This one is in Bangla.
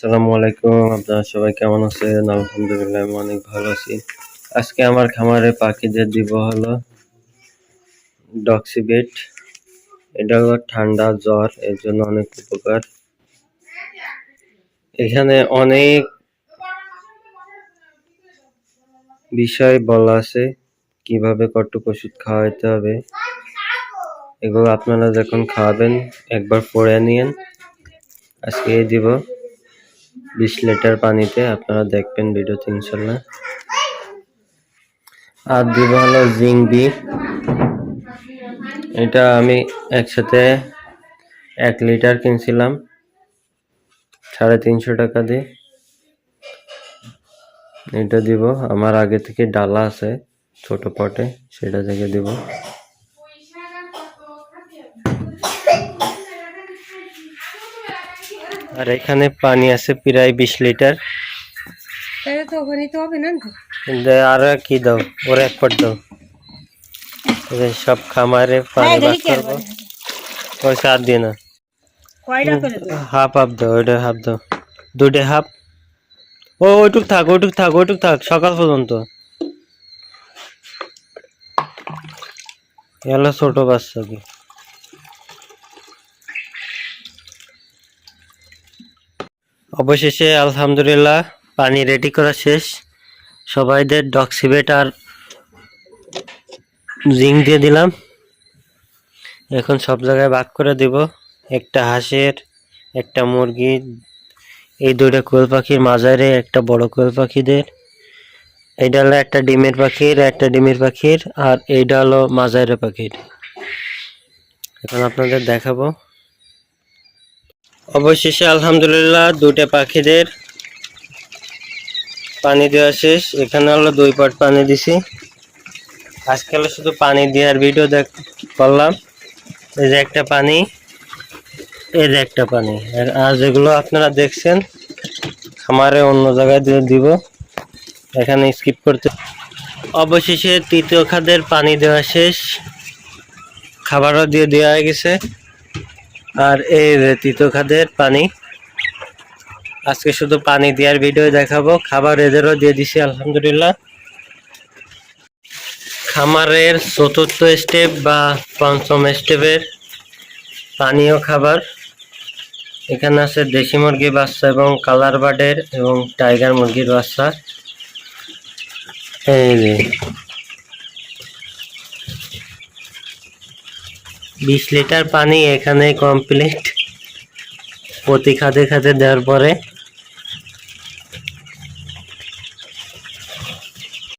আসসালামু আলাইকুম, আপনারা সবাই কেমন আছেন? আলহামদুলিল্লাহ, আমি অনেক ভালো আছি। আজকে আমার খামারে পাখিদের দিব হলো ডক্সিবেট। এটা হলো ঠান্ডা জ্বর, এর জন্য অনেক উপকার। এখানে অনেক বিষয় বলা আছে, কীভাবে কটুক ওষুধ খাওয়াইতে হবে। এগুলো আপনারা যখন খাওয়াবেন, একবার পড়ে নিয়েন। আজকে দিব। বিশ লিটার পানিতে আপনারা দেখবেন ভিডিওতে ইনশাল্লাহ। আর দিব হলো জিংবি। এটা আমি একসাথে এক লিটার কিনছিলাম। সাড়ে তিনশো টাকা দিয়ে। এটা দিব। আমার আগে থেকে ডালা আছে ছোট পটে, সেটা থেকে দিব। আর এখানে পানি আছে প্রায় বিশ লিটার। তাহলে তো ওখানে তো হবে না? আর কি দাও ওর এক পট দাও। সব খামারে পানি হ্যাঁ, করব। ওই সার দিয়ে না। হাফ হাফ দাও ওইটা হাফ দাও। দুইটা হাফ। ও ওইটুক থাক ওইটুক থাক ওইটুক থাক সকাল পর্যন্ত। এলো ছোট বাচ্চা অবশেষে আলহামদুলিল্লাহ, পানি রেডি করা শেষ। সবাইদের ডক্সিবেট আর জিং দিয়ে দিলাম। এখন সব জায়গায় ভাগ করে দিব। একটা হাঁসের, একটা মুরগি, এই দুইটা কোয়েল পাখির মাঝারে, একটা বড় কোয়েল পাখিদের। এইটা হলো একটা ডিমের পাখির, একটা ডিমের পাখির, আর এইটা হলো মাঝারে পাখির। এখন আপনাদের দেখাবো। অবশেষে আলহামদুলিল্লাহ দুটো পাখিদের পানি দেওয়া শেষ। এখানে হলো দুই পট পানি দিছি। আজকে হলো শুধু পানি দেওয়ার ভিডিও দেখ করলাম। এই যে একটা পানি, এই যে একটা পানি। আর যেগুলো আপনারা দেখছেন খামারে অন্য জায়গায় দিয়ে দিব। এখানে স্কিপ করতে অবশেষে তৃতীয় খাদের পানি দেওয়া শেষ। খাবারও দিয়ে দেওয়া হয়ে গেছে। আর এই যে তৃতীয় খাদের পানি। আজকে শুধু পানি দেওয়ার ভিডিও দেখাবো। খাবার এদেরও দিয়ে দিছি, আলহামদুলিল্লাহ। খামারের চতুর্থ স্টেপ বা পঞ্চম স্টেপের পানীয় খাবার। এখানে আছে দেশি মুরগির বাচ্চা এবং কালার বার্ডের এবং টাইগার মুরগির বাচ্চা। এই বিশ লিটার পানি এখানে কমপ্লিট প্রতি খাদে খাদে দেওয়ার পরে